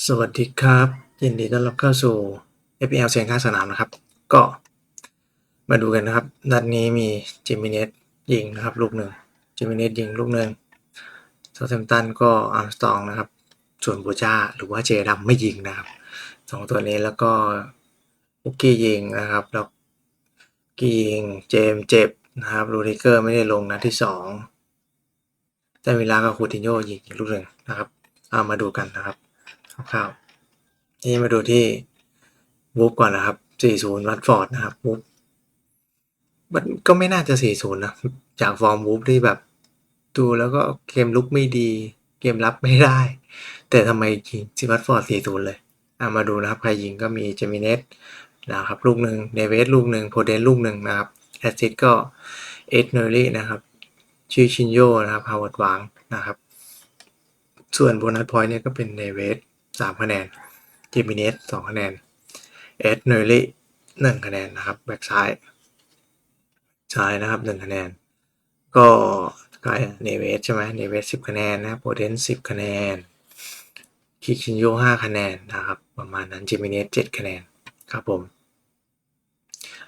สวัสดีครับยินดีต้อนรับเข้าสู่ FPL เสียงข้างสนามนะครับ ก็มาดูกันนะครับ นัดนี้มีจิมมิเนสยิงนะครับ ลูกหนึ่งจิมมิเนสยิงลูกหนึ่งเซาเซมตันก็อาร์มสตองนะครับ ส่วนบูจาหรือว่าเจดัมไม่ยิงนะครับสองตัวนี้แล้วก็บุกกี้ยิงนะครับแล้วกี้ยิงเจมเจ็บนะครับลูริเกอร์ไม่ได้ลงนัดที่สองแต่เวลากับคูตินโยยิงลูกหนึ่งนะครับเอามาดูกันนะครับ คร่าวนี่มาดูที่วูฟก่อนนะครับ 40 วัตฟอร์ดนะครับวูฟมันก็ไม่น่าจะ 40 นะ จากฟอร์มวูฟที่แบบ ดูแล้วก็เกมลุกไม่ดี เกมรับไม่ได้ แต่ทำไมยิงซิวัตฟอร์ด 40 เลยอะมาดูนะครับ ใครยิงก็มีเจมิเนสนะครับ ลูกหนึ่งเนเวสลูกหนึ่งโพเดนลูกหนึ่งนะครับ แอสซิดก็เอ็ดเนอรี่นะครับชื่อชินโยนะครับฮาวเวิร์ดวางนะครับ ส่วนโบนัสพอยต์เนี่ยก็เป็นเนเวส สามคะแนนจิมิเนสสองคะแนน เอสเนอรี่หนึ่งคะแนนนะครับ แบ็กซ้ายซ้ายนะครับหนึ่งคะแนน ก็กายเนเวสใช่ไหมเนเวสสิบคะแนนนะครับโพเทนสิบคะแนน คิคินโยห้าคะแนนนะครับ ประมาณนั้นจิมิเนสเจ็ดคะแนนครับผม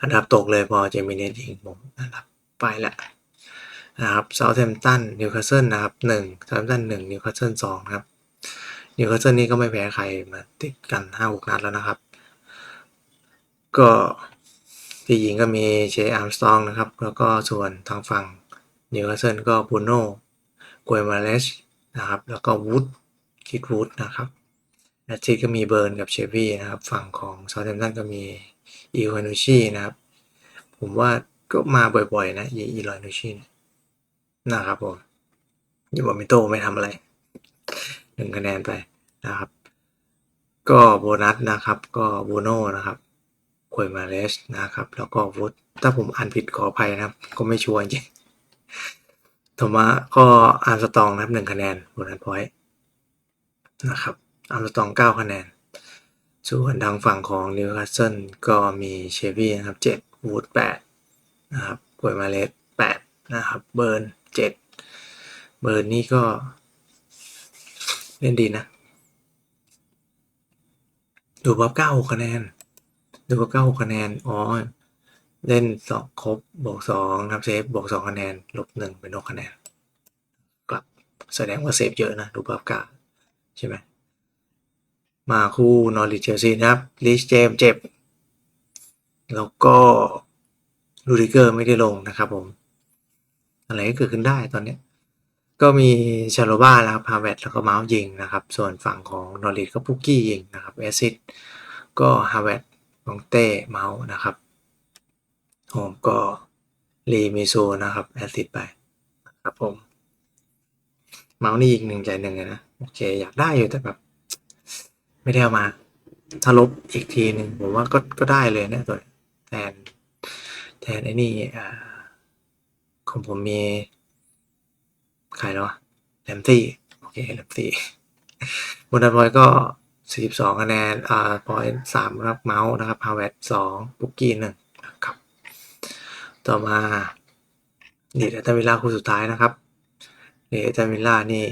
อันดับตกเลยพอเจมิเนสยิงผมอันดับไปแหละนะครับเซาท์แฮมป์ตันนิวคาสเซิลนะครับหนึ่งเซาท์แฮมป์ตันหนึ่งนิวคาสเซิลสองครับ นิวคาสเซิลนี่ก็ไม่แพ้ใครมาติดกันห้าหกนัดแล้วนะครับ ก็ที่ยิงก็มีเชอาร์มสตองนะครับ แล้วก็ส่วนทางฝั่งนิวคาสเซิลก็บูโน่กวยมาเลสนะครับ แล้วก็วูดคิดวูดนะครับแอตติก็มีเบิร์นกับเชฟวี่นะครับ ฝั่งของซาท์แฮมตันก็มีอีวานูชีนะครับ ผมว่าก็มาบ่อยๆนะอีลอยนูชีนะครับผมยูบอมิโตไม่ทำอะไร หนึ่งคะแนนไปนะครับ ก็โบนัสนะครับ ก็โบโน่นะครับควยมาเลสนะครับ แล้วก็วุฒถ้าผมอ่านผิดขออภัยนะครับ ก็ไม่ชัวร์จริงโทมาก็อาร์มสตองนะครับหนึ่งคะแนนโบนัสพอยต์นะครับอาร์มสตองเก้าคะแนน ส่วนทางฝั่งของนิวคาสเซิลก็มีเชฟี่นะครับเจ็ดวูดแปดนะครับควยมาเลสแปดนะครับ เบิร์นเจ็ดเบิร์นนี่ก็ เล่นดีนะ ดูบัฟเก้าหกคะแนน ดูบัฟเก้าหกคะแนน อ๋อ เล่นสองครบบวกสองครับเซฟบวกสองคะแนน ลบหนึ่งเป็นหกคะแนน กลับแสดงว่าเซฟเยอะนะ ดูบัฟเก้าใช่ไหม มาคู่นอริเชลซีนะครับลิชเจมเจ็บ แล้วก็ลูริเกอร์ไม่ได้ลงนะครับผม อะไรก็เกิดขึ้นได้ตอนนี้ ก็มีชาโลบ้าแล้วครับพาเวตแล้วก็เมาส์ยิงนะครับ ส่วนฝั่งของนอริทก็ปุกกี้ยิงนะครับแอซิดก็ฮาเวตมองเต้เมาส์นะครับโฮมก็รีมิโซนะครับแอซิดไปครับผม เมาส์นี่ยิงหนึ่งใจหนึ่งเลยนะ โอเค อยากได้อยู่แต่แบบ ไม่ได้เอามา ถ้าลบอีกทีหนึ่งผมว่าก็ก็ได้เลยนะตัวแทน แทนไอ้นี่อ่าของผมมี ใครแล้วแลมซี่โอเคแลมซี่บนดับอยก็ 42คะแนนอ่าพอยสามครับเมาส์นะครับฮาวเวตสองบุกกี้หนึ่งนะครับต่อมาดีดอัตวิลล่าคู่สุดท้ายนะครับดีดอัตวิลล่านี่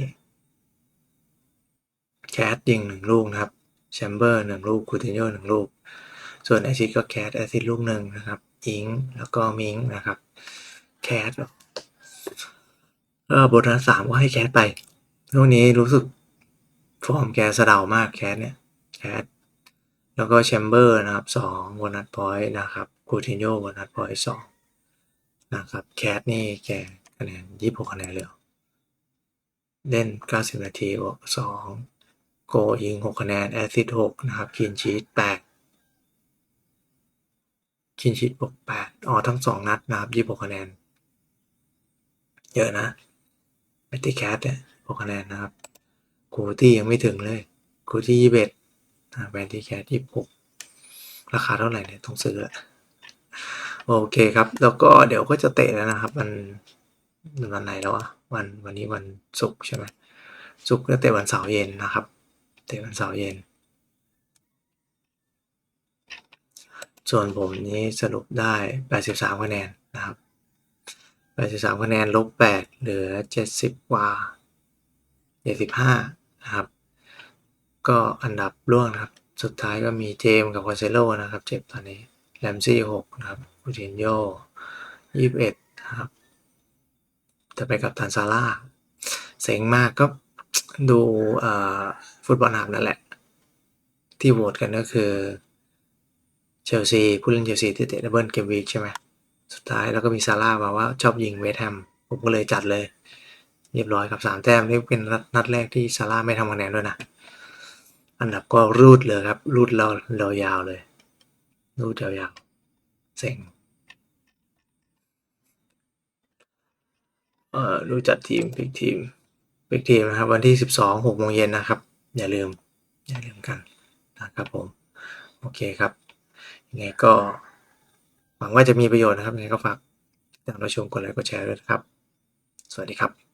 แคสยิงหนึ่งลูกนะครับแชมเบอร์หนึ่งลูกคูตินโยหนึ่งลูก ส่วนแอซิดก็แคสแอซิดลูกหนึ่งนะครับ อิงแล้วก็มิงนะครับ แคส ก็บทนัดสามก็ให้แคสไปช่วงนี้รู้สึกฟอร์มแกสะเดามากแคสเนี่ยแคสแล้วก็แชมเบอร์นะครับสองโบนัสพอยต์นะครับคูตินโยโบนัสพอยต์สองนะครับแคสนี่แกคะแนนยี่สิบหกคะแนนเลยเล่นเก้าสิบนาทีบวกสองโกยิงหกคะแนน แอซิดหกนะครับคินชีตแปดคินชีตบวกแปดอ๋อทั้งสองนัดนะครับยี่สิบหกคะแนน เยอะนะ แบตตี้แคทเนี่ยหกคะแนนนะครับคูตี้ยังไม่ถึงเลยคูตี้ยี่สิบเอ็ดแบตตี้แคทยี่สิบหกราคาเท่าไหร่เนี่ยต้องซื้อโอเคครับ แล้วก็เดี๋ยวก็จะเตะแล้วนะครับ มันวันไหนแล้วอะวันวันนี้วันศุกร์ใช่ไหมศุกร์ก็เตะวันเสาร์เย็นนะครับ เตะวันเสาร์เย็น ส่วนผมนี้สรุปได้ 83คะแนนนะครับ 83คะแนนลบ8เหลือ70กว่า75นะครับ ก็อันดับร่วงนะครับ สุดท้ายก็มีเจมกับคอนเซโลนะครับ เจ็บตอนนี้แรมซี่หกนะครับคูตินโยยี่สิบเอ็ดนะครับ จะไปกับทานซาร่าเซ็งมากก็ดูฟุตบอลหับนั่นแหละ ที่โหวตกันก็คือเชลซีผู้เล่นเชลซีที่เตะดับเบิลเกมวีคใช่ไหม สุดท้ายแล้วก็มีซาร่าบอกว่าชอบยิงเวสต์แฮมผมก็เลยจัดเลย เรียบร้อยกับสามแต้มนี่เป็นนัดแรกที่ซาร่าไม่ทำคะแนนด้วยนะ อันดับก็รูดเลยครับ รูดเราเรายาวเลย รูดยาวๆเซ็งเอ่อดูจัดทีมพิกทีมพิกทีมนะครับ วันที่สิบสองหกโมงเย็นนะครับ อย่าลืม อย่าลืมกันนะครับผม โอเคครับยังไงก็ หวังว่าจะมีประโยชน์นะครับยังไงก็ฝากติดตามรับชมกดไลค์กดแชร์ด้วยนะครับ สวัสดีครับ